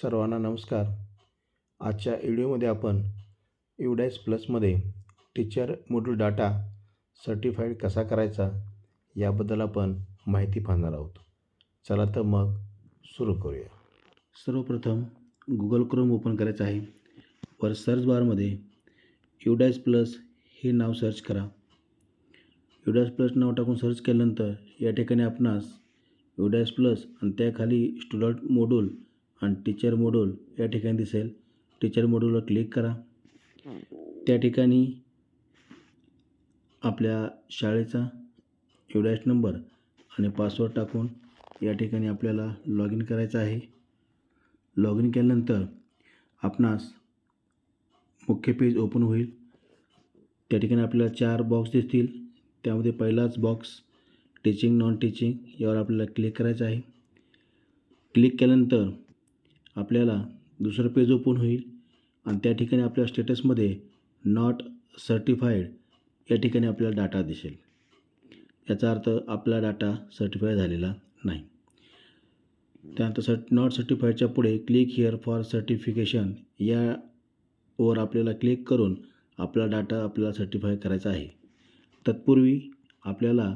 सर्वांना नमस्कार. आजच्या व्हिडिओमध्ये आपण युडॅस प्लसमध्ये टीचर मोड्यूल डाटा सर्टिफाईड कसा करायचा याबद्दल आपण माहिती पाहणार आहोत. चला तर मग सुरू करूया. सर्वप्रथम गुगल क्रोम ओपन करायचं आहे. वर सर्च बारमध्ये युडॅस प्लस हे नाव सर्च करा. युडॅस प्लस नाव टाकून सर्च केल्यानंतर या ठिकाणी आपणास युडॅस प्लस आणि त्याखाली स्टुडंट मोड्यूल आणि टीचर मोड्यूल या ठिकाणी दिसेल. टीचर मोड्यूलवर क्लिक करा. त्या ठिकाणी आपल्या शाळेचा युडॅश नंबर आणि पासवर्ड टाकून या ठिकाणी आपल्याला लॉग इन करायचं आहे. लॉग इन केल्यानंतर आपणास मुख्य पेज ओपन होईल. त्या ठिकाणी आपल्याला चार बॉक्स दिसतील. त्यामध्ये पहिलाच बॉक्स टीचिंग नॉन टीचिंग यावर आपल्याला क्लिक करायचं आहे. क्लिक केल्यानंतर आपल्याला दुसरं पेज ओपन होईल आणि त्या ठिकाणी आपल्या स्टेटसमध्ये नॉट सर्टिफाईड या ठिकाणी आपल्याला डाटा दिसेल. याचा अर्थ आपला डाटा सर्टिफाय झालेला नाही. त्यानंतर सर्ट नॉट सर्टिफाईडच्या पुढे क्लिक हिअर फॉर सर्टिफिकेशन यावर आपल्याला क्लिक करून आपला डाटा आपल्याला सर्टिफाय करायचा आहे. तत्पूर्वी आपल्याला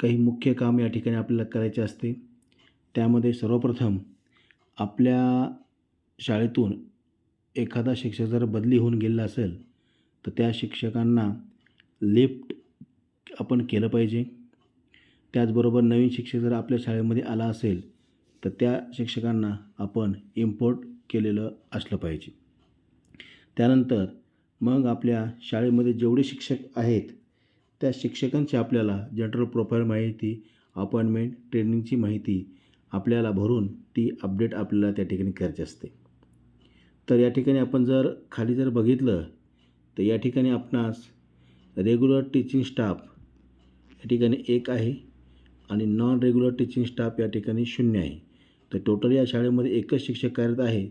काही मुख्य काम या ठिकाणी आपल्याला करायचे असते. त्यामध्ये सर्वप्रथम आपल्या शाळेतून एखादा शिक्षक जर बदली होऊन गेलेला असेल तर त्या शिक्षकांना लिफ्ट आपण केलं पाहिजे. त्याचबरोबर नवीन शिक्षक जर आपल्या शाळेमध्ये आला असेल तर त्या शिक्षकांना आपण इम्पोर्ट केलेलं असलं पाहिजे. त्यानंतर मग आपल्या शाळेमध्ये जेवढे शिक्षक आहेत त्या शिक्षकांची आपल्याला जनरल प्रोफाईल माहिती अपॉइंटमेंट ट्रेनिंगची माहिती आपल्याला भरून ती अपडेट आपल्याला त्या ठिकाणी करायची असते. तर या ठिकाणी आपण जर खाली जर बघितलं तर या ठिकाणी आपणास रेग्युलर टीचिंग स्टाफ या ठिकाणी एक आहे आणि नॉन रेग्युलर टीचिंग स्टाफ या ठिकाणी शून्य आहे. तर टोटल या शाळेमध्ये एकच शिक्षक कार्यरत आहे.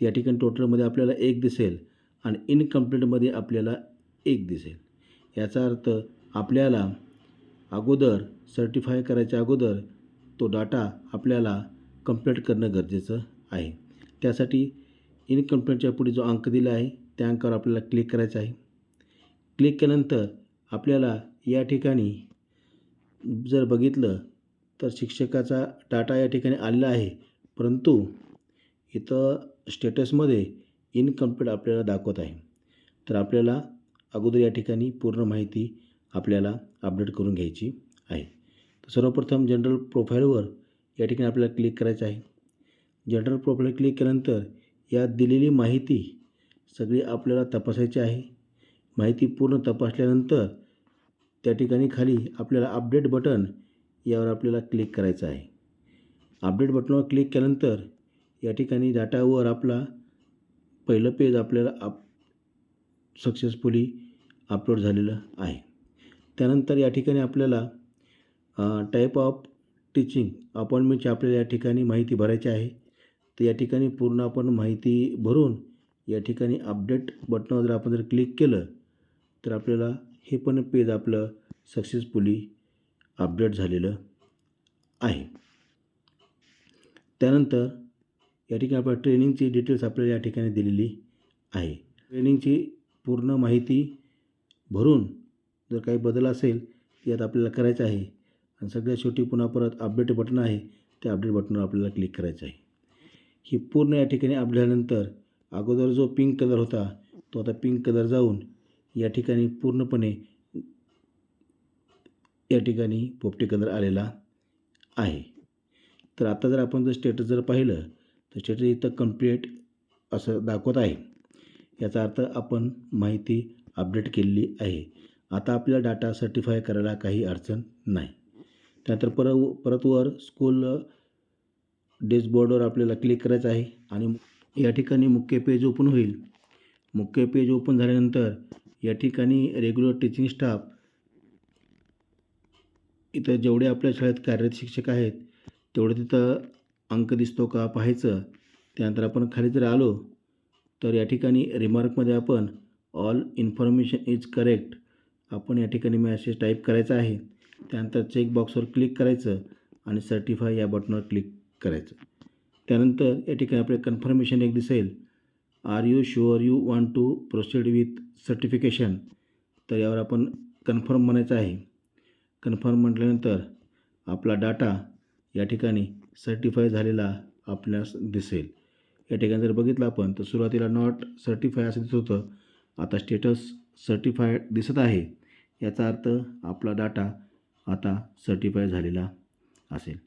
त्या ठिकाणी टोटलमध्ये आपल्याला एक दिसेल आणि इनकम्प्लीटमध्ये आपल्याला एक दिसेल. याचा अर्थ आपल्याला अगोदर सर्टिफाय करायच्या अगोदर तो डाटा आपल्याला कंप्लीट करणं गरजेचं आहे. त्यासाठी इनकम्प्लीटच्या पुढे जो अंक दिला आहे त्या अंकावर आपल्याला क्लिक करायचं आहे. क्लिक केल्यानंतर आपल्याला या ठिकाणी जर बघितलं तर शिक्षकाचा डाटा या ठिकाणी आलेला आहे. परंतु इथं स्टेटसमध्ये इनकम्प्लीट आपल्याला दाखवत आहे. तर आपल्याला अगोदर या ठिकाणी पूर्ण माहिती आपल्याला अपडेट करून घ्यायची आहे. सर्वप्रथम जनरल प्रोफाईलवर या ठिकाणी आपल्याला क्लिक करायचं आहे. जनरल प्रोफाईल क्लिक केल्यानंतर यात दिलेली माहिती सगळी आपल्याला तपासायची आहे. माहिती पूर्ण तपासल्यानंतर त्या ठिकाणी खाली आपल्याला अपडेट बटन यावर आपल्याला क्लिक करायचं आहे. अपडेट बटनवर क्लिक केल्यानंतर या ठिकाणी डाटावर आपला पहिलं पेज आपल्याला आप सक्सेसफुली अपलोड झालेलं आहे. त्यानंतर या ठिकाणी आपल्याला टाईप ऑफ टीचिंग अपॉइंटमेंटची आपल्याला या ठिकाणी माहिती भरायची आहे. तर या ठिकाणी पूर्ण आपण माहिती भरून या ठिकाणी अपडेट बटनावर जर आपण जर क्लिक केलं तर आपल्याला हे पण पेज आपलं सक्सेसफुली अपडेट झालेलं आहे. त्यानंतर या ठिकाणी आपल्या ट्रेनिंगची डिटेल्स आपल्याला या ठिकाणी दिलेली आहे. ट्रेनिंगची पूर्ण माहिती भरून जर काही बदल असेल यात आपल्याला करायचं आहे आणि सगळ्यात शेवटी पुन्हा परत अपडेट बटन आहे त्या अपडेट बटनवर आपल्याला क्लिक करायचं आहे. ही पूर्ण या ठिकाणी अपडेट झाल्यानंतर अगोदर जो पिंक कलर होता तो आता पिंक कलर जाऊन या ठिकाणी पूर्णपणे या ठिकाणी पोपटी कलर आलेला आहे. तर आता जर आपण जर स्टेटस जर पाहिलं तर स्टेटस इथं कंप्लीट असं दाखवत आहे. याचा अर्थ आपण माहिती अपडेट केलेली आहे. आता आपल्या डाटा सर्टिफाय करायला काही अडचण नाही. त्यानंतर पर परत वर स्कूल डॅशबोर्डवर आपल्याला क्लिक करायचं आहे आणि या ठिकाणी मुख्य पेज ओपन होईल. मुख्य पेज ओपन झाल्यानंतर या ठिकाणी रेग्युलर टीचिंग स्टाफ इथं जेवढे आपल्या शाळेत कार्यरत शिक्षक आहेत तेवढे तिथं अंक दिसतो का पाहायचं. त्यानंतर आपण खाली जर आलो तर या ठिकाणी रिमार्कमध्ये आपण ऑल इन्फॉर्मेशन इज करेक्ट आपण या ठिकाणी मॅसेज टाईप करायचा आहे. त्यानंतर चेक बॉक्सवर क्लिक करायचं आणि सर्टिफाय या बटनवर क्लिक करायचं. त्यानंतर या ठिकाणी आपले कन्फर्मेशन एक दिसेल. Are you sure you want to proceed with certification तर यावर आपण कन्फर्म म्हणायचं आहे. कन्फर्म म्हटल्यानंतर आपला डाटा या ठिकाणी सर्टिफाय झालेला आपल्यास दिसेल. या ठिकाणी जर बघितलं आपण तर सुरुवातीला नॉट सर्टिफाय असं दिसत होतं. आता स्टेटस सर्टिफाईड दिसत आहे. याचा अर्थ आपला डाटा आता सर्टिफाय झालेला असेल.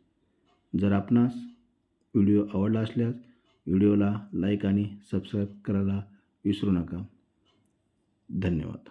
जर आपणास व्हिडिओ आवडला असल्यास व्हिडिओला लाईक आणि सबस्क्राईब करायला विसरू नका. धन्यवाद.